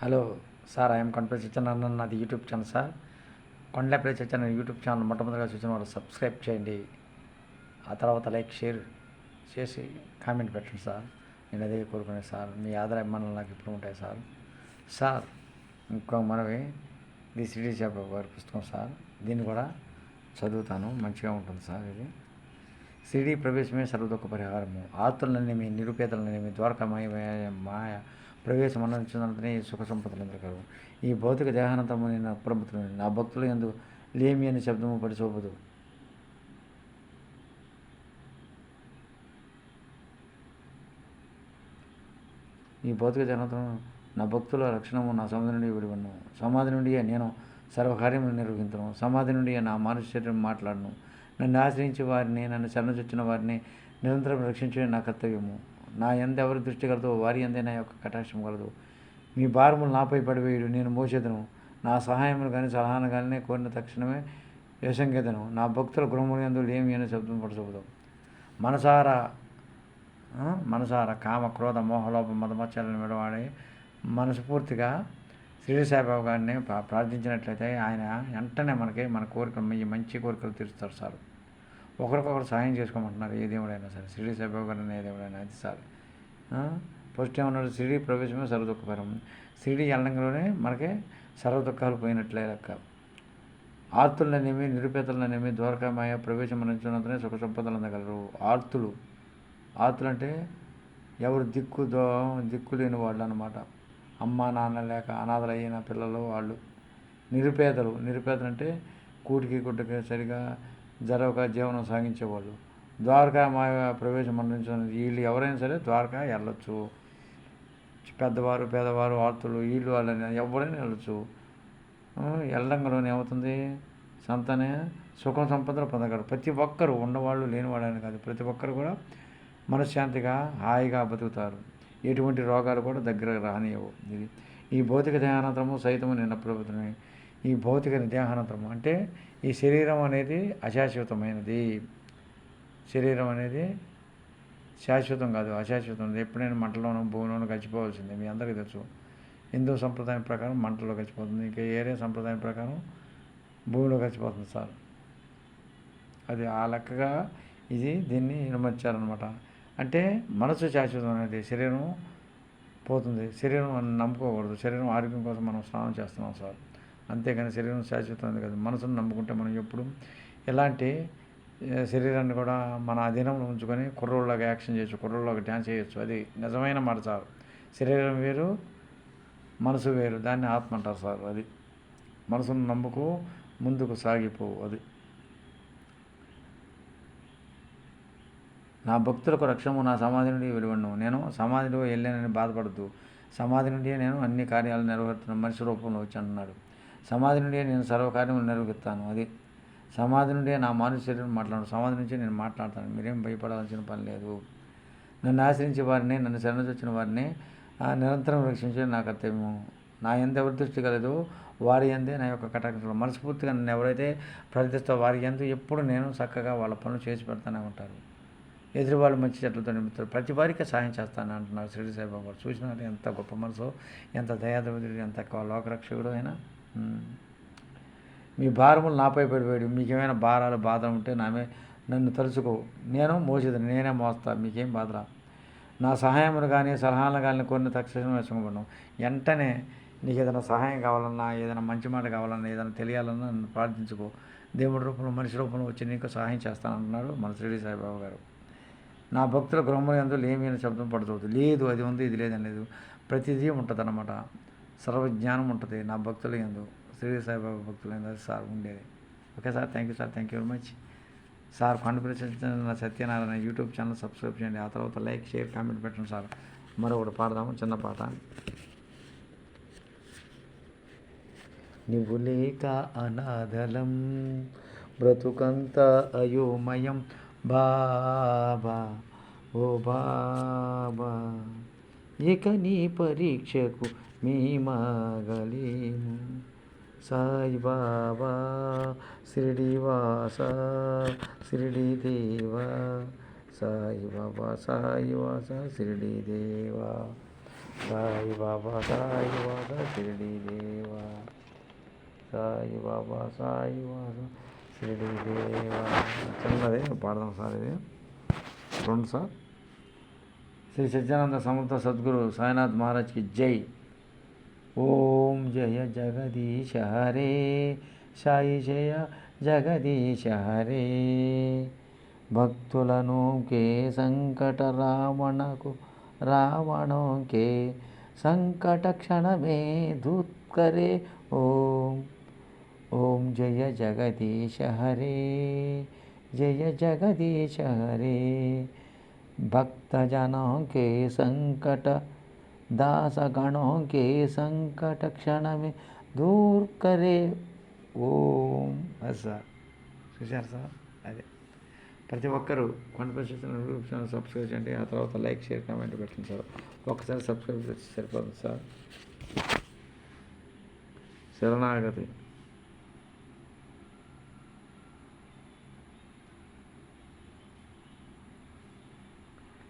Hello sir I'm Kondapalli Satyanarayana నాది YouTube channel sir. Kondapalli Satyanarayana YouTube channel మొట్టమొదటిగా చూసిన వాళ్ళు సబ్స్క్రైబ్ చేయండి. ఆ తర్వాత లైక్ షేర్ చేసి కామెంట్ పెట్టండి సార్. నేను అదే కోరుకునే సార్. మీ ఆదర అభిమానులు నాకు ఇప్పుడు ఉంటాయి సార్? సార్ ఇంకో మనవి ది సిటీ షాప్ గారి పుస్తకం సార్. దీన్ని కూడా చదువుతాను. మంచిగా ఉంటుంది సార్ ఇది. సిడి ప్రవేశమే సర్వదుఃఖ పరిహారము. ఆతులనేమి నిరుపేదలనేమి ద్వారకమయ మాయ ప్రవేశం అన్నించినంతనే సుఖ సంపదలందరూ కలవు ఈ భౌతిక దేహానంతము నేను అప్రమత్తులు నా భక్తులు ఎందు లేమి అని శబ్దము పడిచోపదు ఈ భౌతిక జనతం నా భక్తుల రక్షణము నా సమాధి నుండి విడివను సమాధి నుండి నేను సర్వకార్యములు నిర్వహించను సమాధి నుండి నా మానవ శరీరం మాట్లాడను. నన్ను ఆశ్రయించే వారిని నన్ను శరణచొచ్చిన వారిని నిరంతరం రక్షించడం నా కర్తవ్యము. నా ఎంత ఎవరి దృష్టి కలదో వారి ఎందే నా యొక్క కటాక్షం కలదు. మీ భారములు నాపై పడివేయుడు నేను మోసేదను. నా సహాయములు కానీ సలహాను కానీ కోరిన తక్షణమే యశంకేతను నా భక్తుల గృహములు లేమి అని శబ్దం పడుచబోదాం మనసారా మనసార మనసారా కామ క్రోధ మోహలోప మదమత్యాలను విడవాడి మనస్ఫూర్తిగా శ్రీసాయిబాబు గారిని ప్రార్థించినట్లయితే ఆయన వెంటనే మనకి మన కోరికలు మంచి కోరికలు తీరుస్తారు సార్. ఒకరికొకరు సహాయం చేసుకోమంటున్నారు ఏ దేవుడైనా సరే. షిరిడి సాయిబాబా ఏ దేవుడైనా అది సార్ ఫస్ట్ ఏమన్నాడు? షిరిడి ప్రవేశమే సర్వదుఃఖపరం. షిరిడి వెళ్ళడంలోనే మనకి సర్వదుఖాలు పోయినట్లే లెక్క. ఆర్తులనేమి నిరుపేదలనేమి ద్వారకామాయ ప్రవేశం అందించినంతనే సుఖ సంపదలు అందగలరు. ఆర్తులు. ఆర్తులు అంటే ఎవరు దిక్కు దో దిక్కు లేని వాళ్ళు అనమాట అమ్మ నాన్న లేక అనాథలైన పిల్లలు వాళ్ళు. నిరుపేదలు. నిరుపేదలు అంటే కూటికి గుడ్డకి సరిగా జరగక జీవనం సాగించేవాళ్ళు. ద్వారకా మాయ ప్రవేశం అందించిన వీళ్ళు ఎవరైనా సరే ద్వారకా వెళ్ళొచ్చు. పెద్దవారు పేదవారు ఆర్తులు వీళ్ళు వాళ్ళని ఎవరైనా వెళ్ళొచ్చు. వెళ్ళంగానే ఏమవుతుంది? సంతనే సుఖం సంపదలు పొందగలరు. ప్రతి ఒక్కరు ఉన్నవాళ్ళు లేనివాళ్ళని కాదు. ప్రతి ఒక్కరు కూడా మనశ్శాంతిగా హాయిగా బతుకుతారు. ఎటువంటి రోగాలు కూడా దగ్గర రానియవు ఇది ఈ భౌతిక దేహానంతరము సైతము నిన్న ప్రభుత్వమే. ఈ భౌతిక దేహానంతరము అంటే ఈ శరీరం అనేది అశాశ్వతమైనది. శరీరం అనేది శాశ్వతం కాదు అశాశ్వతం. ఎప్పుడైనా మంటలోనూ భూమిలోనూ గడిచిపోవాల్సిందే. మీ అందరికీ తెలుసు. హిందూ సంప్రదాయం ప్రకారం మంటలో గడిచిపోతుంది. ఇంకా ఏరే సంప్రదాయం ప్రకారం భూమిలో గడిచిపోతుంది సార్. అది ఆ లెక్కగా ఇది దీన్ని నిర్మించారనమాట అంటే మనసు శాశ్వతం అనేది శరీరం పోతుంది. శరీరం నమ్ముకోకూడదు. శరీరం ఆరోగ్యం కోసం మనం స్నానం చేస్తున్నాం సార్. అంతేగాని శరీరం శాశ్వతం అనేది కాదు. మనసును నమ్ముకుంటే మనం ఎప్పుడు ఎలాంటి శరీరాన్ని కూడా మన అధీనంలో ఉంచుకొని కుర్రోళ్ళగా యాక్షన్ చేయొచ్చు కుర్రోళ్ళగా డ్యాన్స్ చేయొచ్చు. అది నిజమైన మాట సార్. శరీరం వేరు మనసు వేరు. దాన్ని ఆత్మ అంటారు సార్ అది. మనసును నమ్ముకు ముందుకు సాగిపోవు అది. నా భక్తులకు రక్షము నా సమాధి నుండి వెలువడను. నేను సమాధిలో వెళ్ళానని బాధపడద్దు. సమాధి నుండి నేను అన్ని కార్యాలు నిర్వహిస్తున్నాను మనిషి రూపంలో వచ్చి అంటున్నాడు సమాధి నుండి నేను సర్వకార్యములు నిర్వహిస్తాను. అది సమాధి నుండే నా మానవ శరీరం మాట్లాడు సమాధి నుంచి నేను మాట్లాడతాను. మీరేం భయపడాల్సిన పని లేదు. నన్ను ఆశ్రయించే వారిని నన్ను శరణొచ్చిన వారిని నిరంతరం రక్షించడం నా కర్తవ్యము. నా ఎంత ఎవరి దృష్టి కలదు వారి ఎందే నా యొక్క కటాక్షలు. మనస్ఫూర్తిగా నన్ను ఎవరైతే ప్రార్థిస్తో వారి ఎందు ఎప్పుడు నేను చక్కగా వాళ్ళ పనులు చేసి పెడతానే ఉంటారు. ఎదురు వాళ్ళు మంచి చెట్లతో నింపుతారు. ప్రతి వారికి సహాయం చేస్తాను అంటున్నారు శ్రీడి సాయిబాబు గారు. చూసినారు ఎంత గొప్ప మనసు ఎంత దయాదవుడు ఎంత లోకరక్షకుడు అయినా. మీ భారములు నాపై పడిపోయాడు. మీకేమైనా భారాలు బాధ ఉంటే నామే నన్ను తలుచుకో. నేను మోసేదని నేనే మోస్తా. మీకేం బాధరా నా సహాయములు కానీ సలహాలు కానీ కొన్ని తక్షణమే వేసుకోబడ్డం వెంటనే నీకు ఏదైనా సహాయం కావాలన్నా ఏదైనా మంచి మాట కావాలన్నా ఏదైనా తెలియాలన్నా నన్ను ప్రార్థించుకో. దేవుడి రూపంలో మనిషి రూపంలో వచ్చి నీకు సహాయం చేస్తానంటున్నాడు మన శ్రీడి సాయిబాబా గారు. నా భక్తుల గృహంలో ఎందు లేమి శబ్దం పడుతుంది లేదు అది ఉంది ఇది లేదని లేదు. ప్రతిదీ ఉంటుంది అన్నమాట సర్వజ్ఞానం ఉంటుంది. నా భక్తుల ఎందు శ్రీ సాయిబాబా భక్తుల ఎందు సార్ ఉండేది. Okay sir thank you sir thank you very much. Sir Kondapalli నా సత్యనారాయణ యూట్యూబ్ ఛానల్ సబ్స్క్రైబ్ చేయండి. ఆ తర్వాత లైక్ షేర్ కామెంట్ పెట్టండి సార్. మరొకటి పాడదాము చిన్న పాట. నువ్వు లేక అనాథలం బ్రతుకంత అయోమయం. బాబా ఓ బాబా ఇక నీ పరీక్షకు మీ సాయిబాబా సాయి బాబా సాయిబాబా సాయివాస దేవా. సాయి బాబా సాయి సాయిబాబా సాయివాస దేవా. సాయి బాబా దేవా. సాయి బాబా దేవా. చిన్నది పాడదాం సార్ ఇది. రెండు సార్. శ్రీ సత్యానంద సమర్థ సద్గురు సాయినాథ్ మహారాజ్కి జై. ఓం జయ జగదీశ హరే సాయి జయ జగదీశ హరే భక్తులను కే సంకట రావణకు రావణో కే సంకట క్షణమే దూత్కరే ఓం ఓం జయ జగదీశ హరే జయ జగదీశ హరే भक्तजनों के संकट दास गणों के संकट क्षण में दूर करे ఓం అది సార్ చూశారు సార్ అదే ప్రతి ఒక్కరూ కొండ పరిస్థితులను యూట్యూబ్ ఛానల్ సబ్స్క్రైబ్ చేయండి ఆ తర్వాత లైక్ షేర్ కామెంట్ పెట్టండి సార్ ఒక్కసారి సబ్స్క్రైబ్ చేసి సరిపోతుంది సార్ శరణాగతి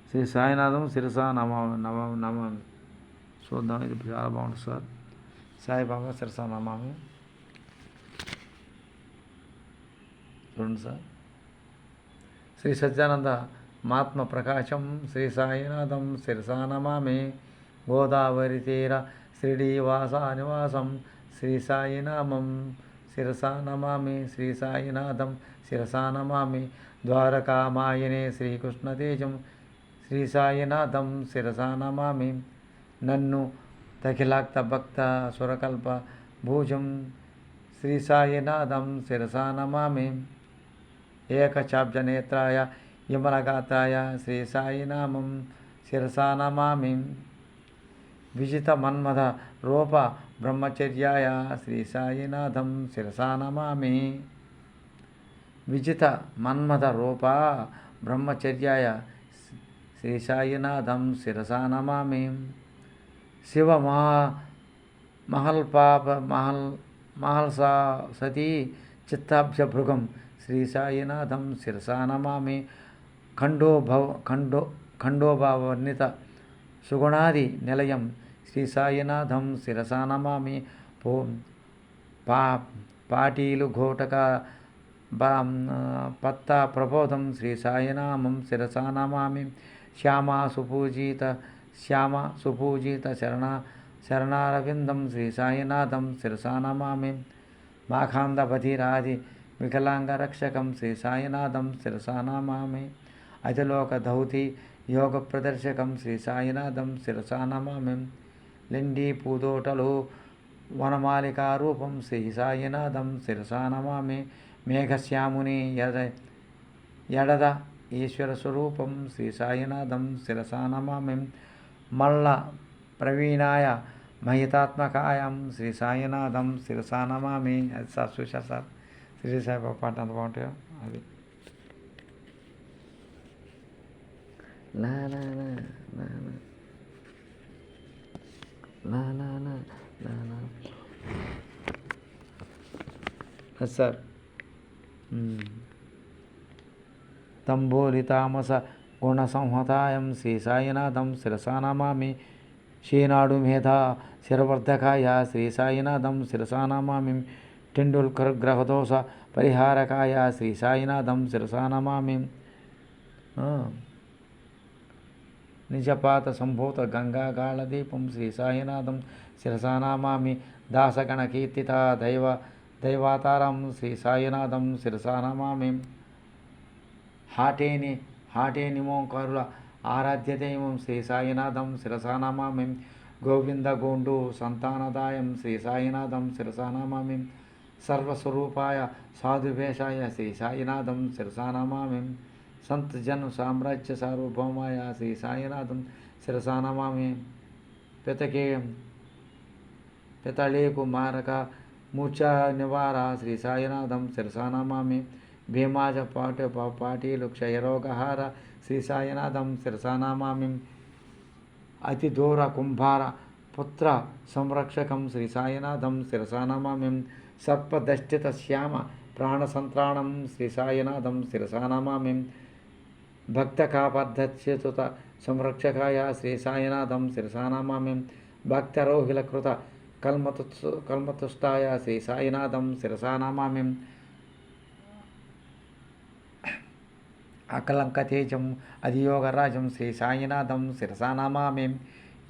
శ్రీ సాయినాథం శిరస నమ నమ నమామి చూద్దాం ఇది చాలా బాగుంటుంది సార్ సాయిబాబా శిరస నమామి చూడండి సార్ శ్రీ సత్యానంద మాత్మ ప్రకాశం శ్రీ సాయినాథం శిరసా నమామి గోదావరి తీర శ్రీడివాస నివాసం శ్రీ సాయినామం శిరసా నమామి శ్రీ సాయినాథం శిరసా నమామి ద్వారకామాయనే శ్రీకృష్ణతేజం శ్రీ సాయినాథం శిరసా నమామి నన్ను తఖిలాక్త భక్త సురకల్ప భూజం శ్రీ సాయినాథం శిరసా నమామి. ఏకచాబ్జనేత్రాయ యమలగాత్రాయ శ్రీ సాయినామం శిరసా నమామి. విజిత మన్మథ రూప బ్రహ్మచర్యాయ శ్రీ సాయినాథం శిరసా నమామి. విజిత మన్మథ రూప బ్రహ్మచర్యాయ శ్రీ సాయినాథం శిరసా నమామి. శివ మహా మహల్ పాప మహల్ సా సతీ చిత్తాభ్యభృగం. శ్రీ సాయినాథం శిరసా నమామి. ఖండోభవ ఖండో ఖండోభావర్ణిత సుగుణాది నిలయం. శ్రీ సాయినాథం శిరసా నమామి. పో పా పాటీలు ఘోటక బా పత్తా ప్రబోధం. శ్రీ సాయినామం శిరసా నమామి. శ్యామా సుపూజిత శ్యామ సుపూజిత శరణ శరణారవిందం శ్రీ సాయినాథం శిరసా నమామి. మాఖాందపతిరాది వికలాంగరక్షకం శ్రీ సాయినాథం శిరసా నమామి. అతిలోక ధౌతి యోగ ప్రదర్శకం శ్రీ సాయినాథం శిరసా నమామి. లిండి పూదోటలు వనమాలికారూపం శ్రీ సాయినాథం శిరసా నమామి. మేఘశ్యాముని యద ఎడద ఈశ్వర స్వరూపం శ్రీ సాయినాథం శిరసా నమామి. మల్ల ప్రవీణాయ మహితాత్మకాయం శ్రీ సాయినాథం శిరసా నమామి అది సార్ చూశారు సార్? శ్రీ సాయిబాబా పాట అంత బాగుంటాయో అది. లా లా లా లా లా. లా లా లా లా లా. అది సార్. తంబోలితామస గుణసంహతాయం శ్రీ సాయినాథం శిరసానామామి శ్రీనాడు మేధ శిరవర్ధకాయ శ్రీ సాయినాథం శిరసానామామి టెండూల్కర్ గ్రహదోష పరిహారకాయ శ్రీ సాయినాథం శిరసానామామి నిజపాత సంభూత గంగాగాళదీపం శ్రీ సాయినాథం శిరసానామామి దాసగణకీర్తిత దైవ దైవాతారం శ్రీ సాయినాథం శిరసానామామి హాటేని హాటేని మోంకారుల ఆరాధ్య శ్రీ సాయినాథం శిరసానామామిం. గోవింద గోండు సంతానదాయం శ్రీ సాయినాథం శిరసానామామిం. సర్వస్వరూపాయ సాధువేషాయ శ్రీ సాయినాథం శిరసానామామిం. సంత్ జన్ సామ్రాజ్య సార్వభౌమాయ శ్రీ సాయినాథం శిరసానామామి. పితకే పితళేకు మారక మూర్ఛ నివార శ్రీ సాయినాథం శిరసానామామి. భీమాజ పాట పాటీలు క్షయరోగహార శ్రీ సాయినాథం శిరసానామామిం. అతి దూర కుంభార పుత్ర సంరక్షకం శ్రీ సాయినాథం శిరసానామామిం. సర్పదష్టిత శ్యామ ప్రాణసంత్రాణం శ్రీ సాయినాథం శిరసానామామిం. భక్త కాపద్ధత్యుత సంరక్షకాయ శ్రీ సాయినాథం శిరసానామామిం భక్తరోహిలకృత కల్మతు కల్మతుష్టాయ శ్రీ సాయినాథం శిరసానామామిం.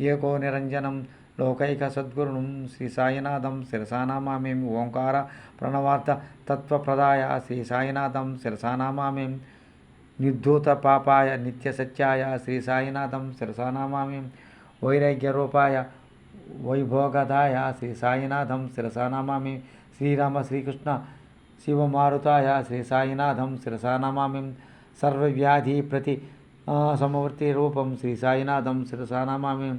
ఏకో నిరంజనం లోకైక సద్గురుణం శ్రీ సాయినాథం శిరసానామామేం ఓంకార ప్రణవార్థ తత్వప్రదాయ శ్రీ సాయినాథం శిరసానామామేం నిర్ధూత పాపాయ నిత్య సత్యాయ శ్రీ సాయినాథం శిరసానామామేం వైరాగ్య రూపాయ వైభోగదాయ శ్రీ సాయినాథం శిరసానామామి శ్రీరామ శ్రీకృష్ణ శివమారుతాయ శ్రీ సాయినాథం శిరసానామామిం సర్వవ్యాధి ప్రతి సమవర్తి రూపం శ్రీ సాయినాథం శిరసానామామి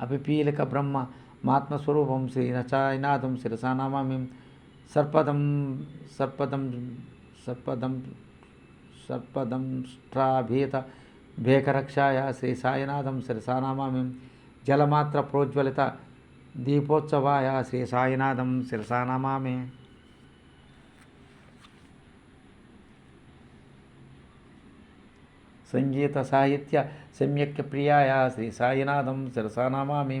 అపిపీలక బ్రహ్మ మాత్మస్వరూపం శ్రీ సాయినాథం శిరసానామామి సర్పదం సర్పదం సర్పదం సర్పదం స్ట్రాభీత భేకరక్షాయ శ్రీ సాయినాథం శిరసానామామి జలమాత్ర ప్రోజ్వలిత దీపోత్సవాయ శ్రీ సాయినాథం శిరసానామామి సంగీత సాహిత్య సమ్యక్య ప్రియాయ శ్రీ సాయినాథం శిరసానామామి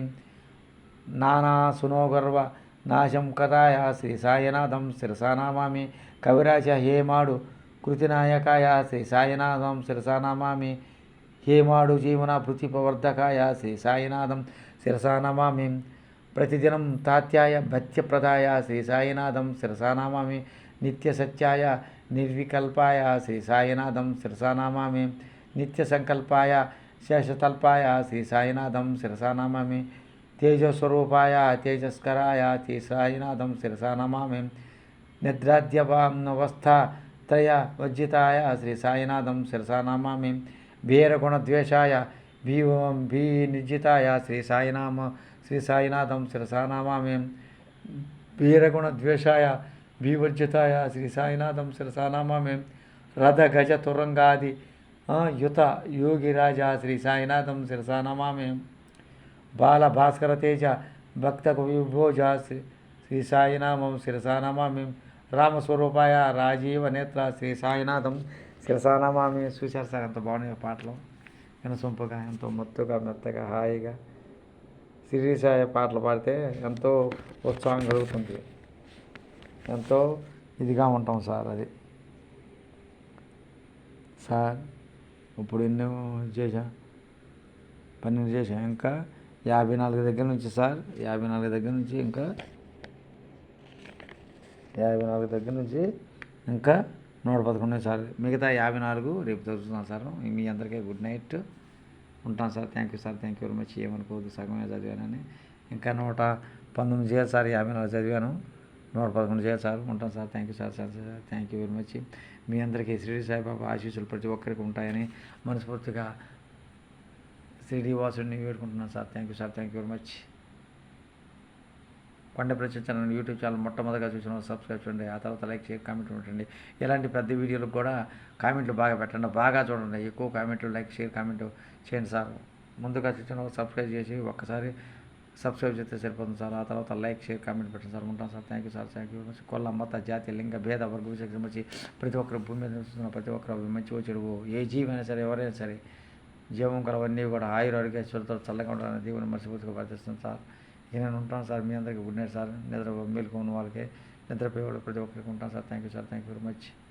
నానా సునోగర్వ నాశం కదాయ శ్రీ సాయినాథం శిరసానామామి కవిరాజ హేమాడు కృతినాయకాయ శ్రీ సాయినాథం శిరసానామామి హేమాడు జీవన పృథిపవర్ధకాయ శ్రీ సాయినాథం శిరసానమామి ప్రతిదినం తాత్యాయ భత్యప్రదాయ శ్రీ సాయినాథం శిరసానామామి నిత్య సత్యాయ నిర్వికల్పాయ శ్రీ సాయినాథం శిరసానామామి నిత్య సంకల్పాయ శేషతల్పాయ శ్రీ సాయినాథం శిరసానామామి తేజస్వరూపాయ తేజస్కరాయ శ్రీ సాయినాథం శిరసానామామి నిద్రాద్యవానవస్థ త్రయ వజ్జితాయ శ్రీ సాయినాథం శిరసానామామి వీరగుణద్వేషాయ భీ భీ నిర్జితాయ శ్రీ సాయినామ శ్రీ సాయినాథం శిరసానామామి వీరగుణద్వేషాయ భీవర్జితాయ శ్రీ సాయినాథం శిరసానామామి రథ గజ తురంగాది యుత యోగిరాజ శ్రీ సాయినాథం శిరసానామామి బాల భాస్కర తేజ భక్త విభోజ శ్రీ సాయినామం శిరసానామామి రామస్వరూపాయ రాజీవ నేత్ర శ్రీ సాయినాథం శిరసానామామి చూశారు సార్ ఎంత బాగున్నాయి పాటలు వినసొంపుగా ఎంతో మత్తుగా మెత్తగా హాయిగా సిరిసాయ పాటలు పాడితే ఎంతో ఉత్సాహం కలుగుతుంది ఎంతో ఇదిగా ఉంటాం సార్ అది సార్ ఇప్పుడు ఎన్నో చేశా? పన్నెండు చేశా? ఇంకా యాభై నాలుగు దగ్గర నుంచి సార్ యాభై నాలుగు దగ్గర నుంచి ఇంకా యాభై నాలుగు దగ్గర నుంచి ఇంకా నూట పదకొండు సార్. మిగతా యాభై నాలుగు రేపు చదువుతున్నాను సార్. మీ అందరికీ గుడ్ నైట్. ఉంటాను sir. Thank you sir. Thank you very much. ఏమనుకోవద్దు. సగమే చదివానని. ఇంకా నూట పంతొమ్మిది చేయాలి సార్. యాభై నాలుగు చదివాను. నూట పదకొండు చేయాలి సార్ ఉంటాం sir. Thank you sir sir sir thank you very much మీ అందరికీ శ్రీ సాయిబాబా ఆశీస్సులు ప్రతి ఒక్కరికి ఉంటాయని మనస్ఫూర్తిగా శ్రీనివాసుడిని వేడుకుంటున్నాను sir. Thank you sir thank you very much కొండ ప్రచురించిన యూట్యూబ్ ఛానల్ మొట్టమొదటిగా చూసిన సబ్స్క్రైబ్ చేయండి. ఆ తర్వాత లైక్ చేయండి కామెంట్ పెట్టండి. ఇలాంటి పెద్ద వీడియోలకు కూడా కామెంట్లు బాగా పెట్టండి. బాగా చూడండి. ఎక్కువ కామెంట్లు లైక్ షేర్ కామెంట్ చేయండి సార్. ముందుగా చూసిన సబ్స్క్రైబ్ చేసి ఒక్కసారి సబ్స్క్రైబ్ చేస్తే సరిపోతుంది సార్. ఆ తర్వాత లైక్ షేర్ కామెంట్ పెట్టండి సార్. ఉంటాం sir. Thank you sir. Thank you much కొల్ల మత జాతి లింగ భేద వర్గ విషయం వచ్చి ప్రతి ఒక్కరు భూమి మీద నివసిస్తున్న ప్రతి ఒక్కరు మంచి చెడు ఏ జీవైనా సరే ఎవరైనా సరే జీవం కలవన్నీ కూడా ఆయుర ఆరోగ్యశ్వరతో చల్లగా ఉండాలని దేవుని మనస్ఫూర్తిగా ప్రార్థిస్తున్నాను సార్. నేను ఉంటాను సార్. మీ అందరికీ గుడ్ నైట్ సార్. నిద్ర మేలుకొని వాళ్ళకి నిద్రపోయేవాళ్ళు ప్రతి ఒక్కరికి ఉంటాను sir. Thank you sir. Thank you very much